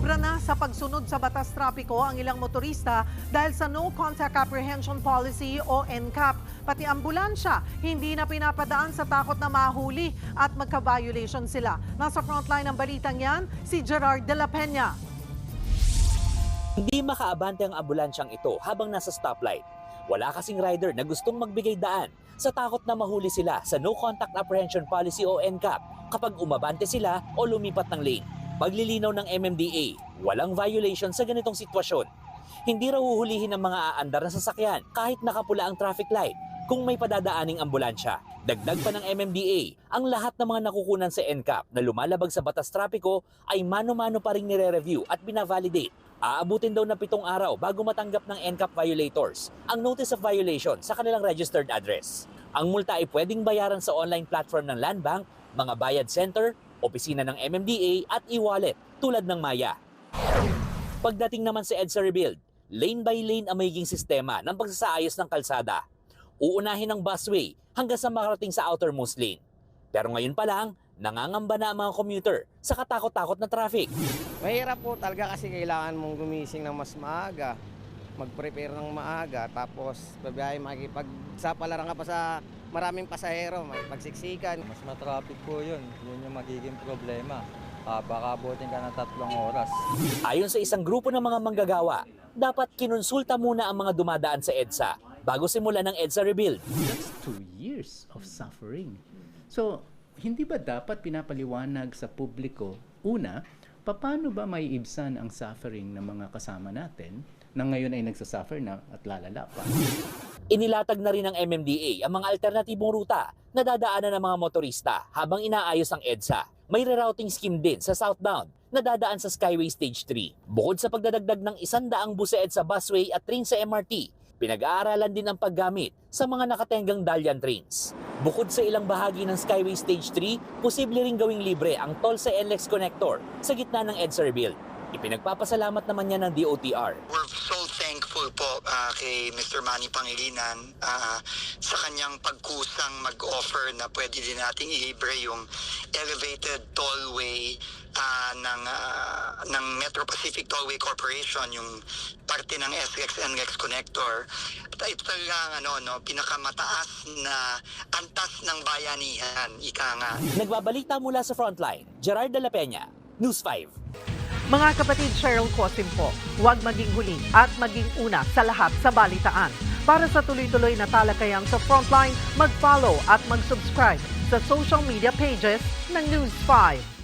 Sobra na sa pagsunod sa batas trapiko ang ilang motorista dahil sa No Contact Apprehension Policy o NCAP. Pati ambulansya, hindi na pinapadaan sa takot na mahuli at magka-violation sila. Nasa frontline ng balitang yan, si Gerard de la Peña. Hindi makaabante ang ambulansyang ito habang nasa stoplight. Wala kasing rider na gustong magbigay daan sa takot na mahuli sila sa No Contact Apprehension Policy o NCAP kapag umabante sila o lumipat ng lane. Paglilinaw ng MMDA, walang violation sa ganitong sitwasyon. Hindi raw huhulihin ng mga aandar na sasakyan kahit nakapula ang traffic light kung may padadaaning ambulansya. Dagdag pa ng MMDA, ang lahat ng mga nakukunan sa NCAP na lumalabag sa batas trapiko ay mano-mano pa rin nire-review at binavalidate. Aabutin daw ng pitong araw bago matanggap ng NCAP violators ang notice of violation sa kanilang registered address. Ang multa ay pwedeng bayaran sa online platform ng Land Bank, mga bayad center, opisina ng MMDA at e-wallet tulad ng Maya. Pagdating naman sa EDSA Rebuild, lane by lane ang magiging sistema ng pagsasaayos ng kalsada. Uunahin ang busway hanggang sa makarating sa outermost lane. Pero ngayon pa lang, nangangamba na ang mga commuter sa katakot-takot na traffic. Mahirap po talaga kasi kailangan mong gumising ng mas maaga, mag-prepare ng maaga, tapos babiyahe makipagsapalaran ka pa sa maraming pasahero, makipagsiksikan. Mas matraffic po yun. Yun yung magiging problema. Ah, baka abutin ka ng tatlong oras. Ayon sa isang grupo ng mga manggagawa, dapat kinonsulta muna ang mga dumadaan sa EDSA bago simulan ng EDSA Rebuild. That's two years of suffering. So, hindi ba dapat pinapaliwanag sa publiko, una, paano ba may ibsan ang suffering ng mga kasama natin na ngayon ay nagsasuffer na at lalala pa? Inilatag na rin ng MMDA ang mga alternatibong ruta na dadaanan ng mga motorista habang inaayos ang EDSA. May rerouting scheme din sa southbound na dadaan sa Skyway Stage 3. Bukod sa pagdadagdag ng isandaang bus sa busway at train sa MRT, pinag-aaralan din ang paggamit sa mga nakatenggang Dalian trains. Bukod sa ilang bahagi ng Skyway Stage 3, posible ring gawing libre ang toll sa NLEX connector sa gitna ng EDSA rebuild. Ipinagpapasalamat naman niya ng DOTR We're so thankful po ah, kay Mr. Manny Pangilinan ah, sa kanyang pagkusang mag-offer na pwede din nating ilibre yung elevated ah, ng Metro Pacific Tollway Corporation yung parte ng SX NLEX connector. At ito talaga ang ano no pinakamataas na antas ng bayanihan ika nga. Nagbabalita mula sa Frontline, Gerard de la Peña, News 5. Mga kapatid Cheryl Cosim po, huwag maging huli at maging una sa lahat sa balitaan. Para sa tuloy-tuloy na talakayan sa Frontline, mag-follow at mag-subscribe sa social media pages ng News 5.